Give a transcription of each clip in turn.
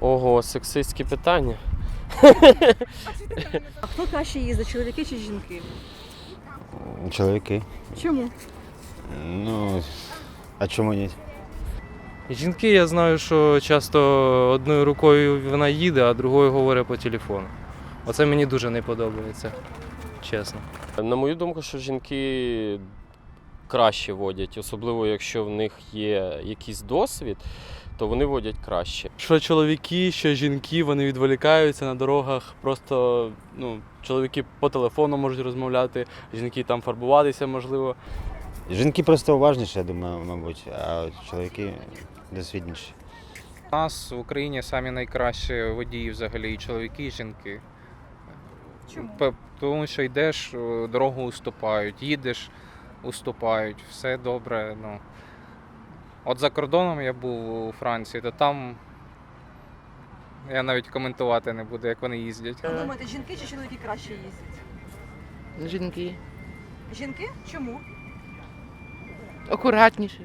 Ого, сексистські питання. А хто краще їздить, чоловіки чи жінки? Чоловіки. Чому? Ну, а чому ні? Жінки, я знаю, що часто одною рукою вона їде, а другою говорить по телефону. Оце мені дуже не подобається, чесно. На мою думку, що жінки краще водять, особливо якщо в них є якийсь досвід, то вони водять краще. Що чоловіки, що жінки, вони відволікаються на дорогах. Просто ну, чоловіки по телефону можуть розмовляти, жінки там фарбуватися можливо. Жінки просто уважніші, я думаю, мабуть, а чоловіки досвідніші. У нас в Україні самі найкращі водії взагалі і чоловіки, і жінки. Чому? Тому що йдеш, дорогу уступають, їдеш, уступають, все добре. Ну. От за кордоном я був у Франції, то там я навіть коментувати не буду, як вони їздять. Ви думаєте, жінки чи чоловіки краще їздять? Жінки Жінки? Чому? акуратніші.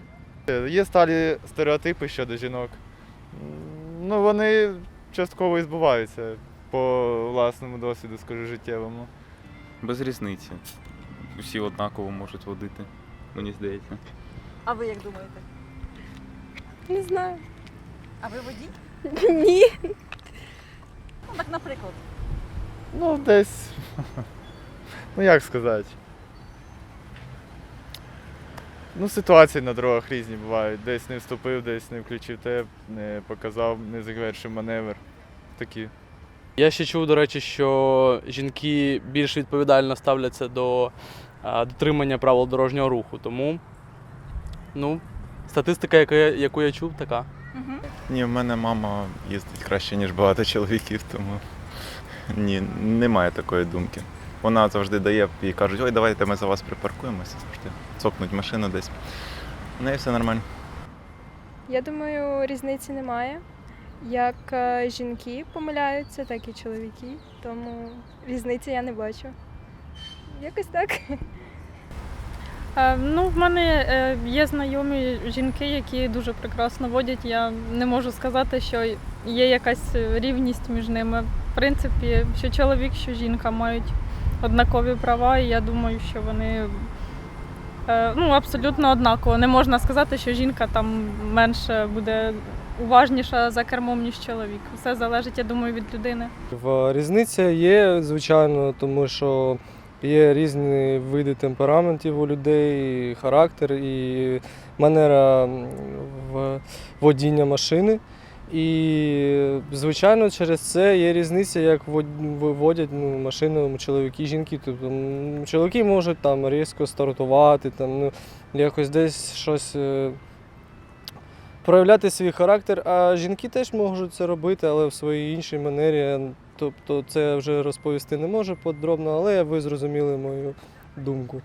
Є сталі стереотипи щодо жінок. Ну, вони частково і збуваються по власному досвіду, скажу, життєвому. Без різниці. Усі однаково можуть водити, мені здається. А ви як думаєте? Не знаю. А ви водій? Ні. Ну, так, наприклад. Ну, десь. Ну, як сказати. Ну, ситуації на дорогах різні бувають. Десь не вступив, десь не включив теп, не показав, не завершив маневр. Такі. Я ще чув, до речі, що жінки більш відповідально ставляться до дотримання правил дорожнього руху. Тому ну, статистика, яку я, яку я чув, така. Ні, в мене мама їздить краще, ніж багато чоловіків, тому ні, немає такої думки. Вона завжди дає і кажуть, ой, давайте ми за вас припаркуємося, завжди цокнуть машину десь. В неї все нормально. Я думаю, різниці немає. Як е, жінки помиляються, так і чоловіки. Тому різниці я не бачу. Якось так. Е, Ну, в мене е, є знайомі жінки, які дуже прекрасно водять. Я не можу сказати, що є якась рівність між ними. В принципі, що чоловік, що жінка мають однакові права, і я думаю, що вони ну, абсолютно однаково. Не можна сказати, що жінка там менше буде уважніша за кермом, ніж чоловік. Все залежить, я думаю, від людини. Різниця є, звичайно, тому що є різні види темпераментів у людей, характер і манера водіння машини. І, звичайно, через це є різниця, як виводять ну, машину чоловіки жінки. Тобто чоловіки можуть там різко стартувати, там, ну, якось десь щось. Проявляти свій характер, а жінки теж можуть це робити, але в своїй іншій манері. Тобто це вже розповісти не можу подробно, але ви зрозуміли мою думку.